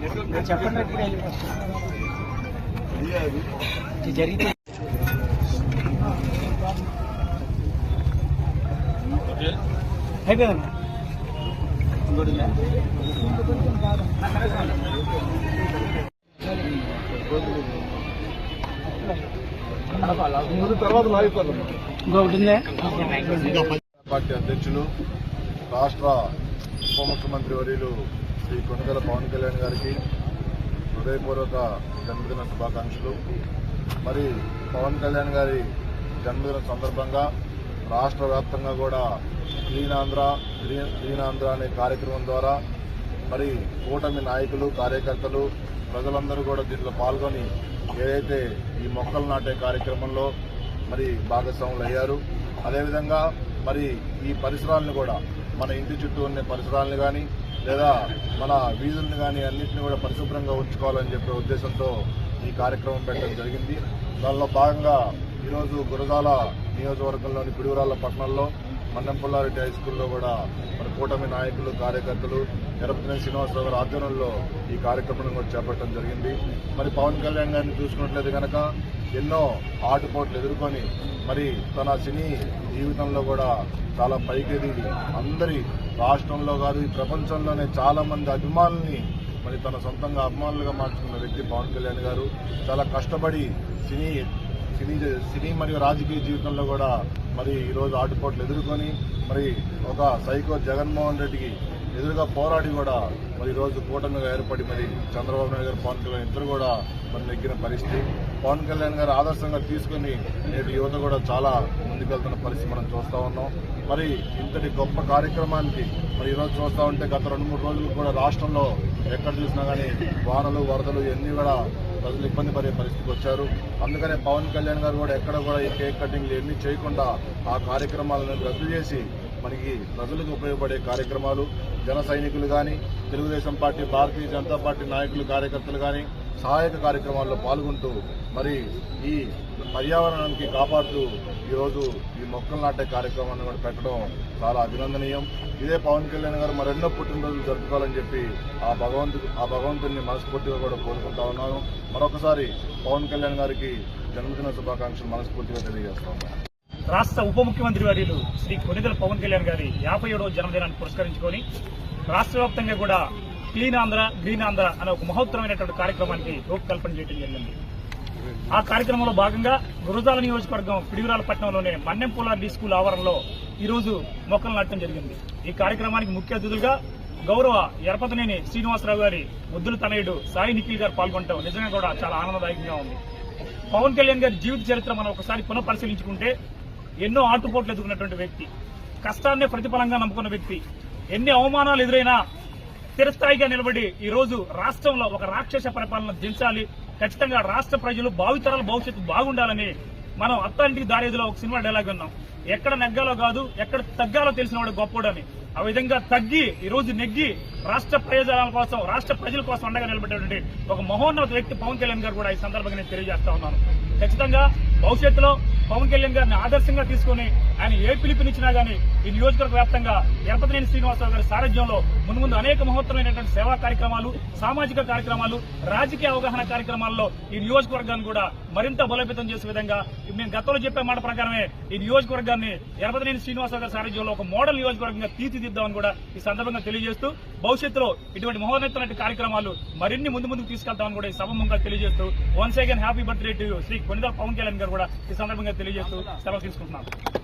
చెప్పండి. జరిగితే అయిపోయింది. పార్టీ అధ్యక్షులు రాష్ట్ర ఉప ముఖ్యమంత్రి వర్యులు శ్రీ కొనగల పవన్ కళ్యాణ్ గారికి హృదయపూర్వక జన్మదిన శుభాకాంక్షలు. మరి పవన్ కళ్యాణ్ గారి జన్మదిన సందర్భంగా రాష్ట్ర వ్యాప్తంగా కూడా క్లీన్ ఆంధ్ర క్లీన్ ఆంధ్ర అనే కార్యక్రమం ద్వారా మరి కూటమి నాయకులు కార్యకర్తలు ప్రజలందరూ కూడా దీంట్లో పాల్గొని ఏదైతే ఈ మొక్కలు నాటే కార్యక్రమంలో మరి భాగస్వాములు అయ్యారు. అదేవిధంగా మరి ఈ పరిసరాలను కూడా మన ఇంటి చుట్టూ ఉన్న పరిసరాలను కానీ లేదా మన వీధులను కానీ అన్నింటినీ కూడా పరిశుభ్రంగా ఉంచుకోవాలని చెప్పే ఉద్దేశంతో ఈ కార్యక్రమం పెట్టడం జరిగింది. దానిలో భాగంగా ఈరోజు గురజాల నియోజకవర్గంలోని పిడుగురాళ్ళ పట్టణంలో మన్నంపుల్లారెడ్డి హై స్కూల్లో కూడా మన కూటమి నాయకులు కార్యకర్తలు ఎరపతిన శ్రీనివాసరావు గారి ఆధ్వర్యంలో ఈ కార్యక్రమం కూడా చేపట్టడం జరిగింది. మరి పవన్ కళ్యాణ్ గారిని చూసుకున్నట్లయితే కనుక ఎన్నో ఆటుపోట్లు ఎదుర్కొని మరి తన సినీ జీవితంలో కూడా చాలా పైకి అందరి రాష్ట్రంలో కాదు ఈ ప్రపంచంలోనే చాలా మంది అభిమానుల్ని మరి తన సొంతంగా అభిమానులుగా మార్చుకున్న వ్యక్తి పవన్ కళ్యాణ్ గారు. చాలా కష్టపడి సినీ సినీ సినీ మరియు రాజకీయ జీవితంలో కూడా మరి ఈరోజు ఆటుపోట్లు ఎదుర్కొని మరి ఒక సైకో జగన్మోహన్ రెడ్డికి ఎదురుగా పోరాడి కూడా మరి ఈరోజు కూటమిగా ఏర్పడి మరి చంద్రబాబు నాయుడు గారు పవన్ కళ్యాణ్ ఇద్దరు కూడా మన నెగ్గిన పరిస్థితి. పవన్ కళ్యాణ్ గారు ఆదర్శంగా తీసుకుని నేటి యువత కూడా చాలా ముందుకెళ్తున్న పరిస్థితి మనం చూస్తా ఉన్నాం. మరి ఇంతటి గొప్ప కార్యక్రమానికి మరి ఈరోజు చూస్తా ఉంటే గత రెండు మూడు రోజులు కూడా రాష్ట్రంలో ఎక్కడ చూసినా కానీ వానలు వరదలు ఇవన్నీ కూడా ప్రజలు ఇబ్బంది పడే పరిస్థితికి వచ్చారు. అందుకనే పవన్ కళ్యాణ్ గారు కూడా ఎక్కడ కూడా ఈ కేక్ కటింగ్లు ఎన్ని చేయకుండా ఆ కార్యక్రమాలను రద్దు చేసి మనకి ప్రజలకు ఉపయోగపడే కార్యక్రమాలు జన సైనికులు కానీ తెలుగుదేశం పార్టీ భారతీయ జనతా పార్టీ నాయకులు కార్యకర్తలు కానీ సహాయక కార్యక్రమాల్లో పాల్గొంటూ మరి ఈ పర్యావరణానికి కాపాడుతూ ఈరోజు ఈ మొక్కలు నాటే కార్యక్రమాన్ని కూడా పెట్టడం చాలా అభినందనీయం. ఇదే పవన్ కళ్యాణ్ గారు మరెన్నో పుట్టినరోజులు జరుపుకోవాలని చెప్పి ఆ భగవంతుడు ఆ భగవంతుడిని మనస్ఫూర్తిగా కూడా కోరుకుంటా ఉన్నాను. మరొకసారి పవన్ కళ్యాణ్ గారికి జన్మదిన శుభాకాంక్షలు మనస్ఫూర్తిగా తెలియజేస్తాను రాష్ట్ర ఉప ముఖ్యమంత్రి వర్యులు శ్రీ కొనిదల పవన్ కళ్యాణ్ గారి యాభై ఏడవ జన్మదినాన్ని పురస్కరించుకొని రాష్ట్ర వ్యాప్తంగా కూడా క్లీన్ ఆంధ్ర గ్రీన్ ఆంధ్ర అనే ఒక మహోత్తరమైనటువంటి కార్యక్రమానికి రూపకల్పన చేయడం జరిగింది. ఆ కార్యక్రమంలో భాగంగా గురజాల నియోజకవర్గం పిడిగురాల పట్టణంలోనే మన్నెంపూలార్ డీ స్కూల్ ఆవరణలో ఈ రోజు మొక్కలు నాటడం జరిగింది. ఈ కార్యక్రమానికి ముఖ్య అతిథులుగా గౌరవ ఎరపతనేని శ్రీనివాసరావు గారి ముద్దుల తనయుడు సాయి నిఖిల్ గారు పాల్గొనడం నిజంగా కూడా చాలా ఆనందదాయకంగా ఉంది. పవన్ కళ్యాణ్ గారి జీవిత చరిత్ర మనం ఒకసారి పునః పరిశీలించుకుంటే ఎన్నో ఆటుపోట్లు ఎదుర్కొన్నటువంటి వ్యక్తి కష్టాన్నే ప్రతిఫలంగా నమ్ముకున్న వ్యక్తి ఎన్ని అవమానాలు ఎదురైనా స్థిరస్థాయిగా నిలబడి ఈ రోజు రాష్ట్రంలో ఒక రాక్షస పరిపాలన దించాలి. ఖచ్చితంగా రాష్ట్ర ప్రజలు భావితరాల భవిష్యత్తు బాగుండాలని మనం అత్తాంటికి దారేదిలో ఒక సినిమా డైలాగ్ ఉన్నాం ఎక్కడ నెగ్గాలో కాదు ఎక్కడ తగ్గాలో తెలిసిన వాడు గొప్పోడని. ఆ విధంగా తగ్గి ఈ రోజు నెగ్గి రాష్ట్ర ప్రయోజనాల కోసం రాష్ట్ర ప్రజల కోసం అండగా నిలబెట్టినటువంటి ఒక మహోన్నత వ్యక్తి పవన్ కళ్యాణ్ గారు కూడా ఈ సందర్భంగా నేను తెలియజేస్తా ఉన్నాను. ఖచ్చితంగా భవిష్యత్తులో పవన్ కళ్యాణ్ గారిని ఆదర్శంగా తీసుకుని ఆయన ఏ పిలుపునిచ్చినా గానీ ఈ నియోజకవర్గ వ్యాప్తంగా ఎర్పతినేని శ్రీనివాసరావు గారి సారథ్యంలో ముందు ముందు అనేక మహోత్తరమైనటువంటి సేవా కార్యక్రమాలు సామాజిక కార్యక్రమాలు రాజకీయ అవగాహన కార్యక్రమాల్లో ఈ నియోజకవర్గాన్ని కూడా మరింత బలోపేతం చేసే విధంగా మేము గతంలో చెప్పే మాట ప్రకారమే ఈ నియోజకవర్గాన్ని ఎర్పతినేని శ్రీనివాసరావు గారి సారథ్యంలో ఒక మోడల్ నియోజకవర్గంగా తీర్చిదిద్దామని కూడా ఈ సందర్భంగా తెలియజేస్తూ భవిష్యత్తులో ఇటువంటి మహోన్నతమైన కార్యక్రమాలు మరిన్ని ముందు ముందుకు తీసుకెళ్తామని కూడా ఈ సభముగా తెలియజేస్తూ once again happy birthday to Shri Konida Pawan Kalyan గారు కూడా ఈ సందర్భంగా తెలియజేస్తూ సెలవు తీసుకుంటున్నాను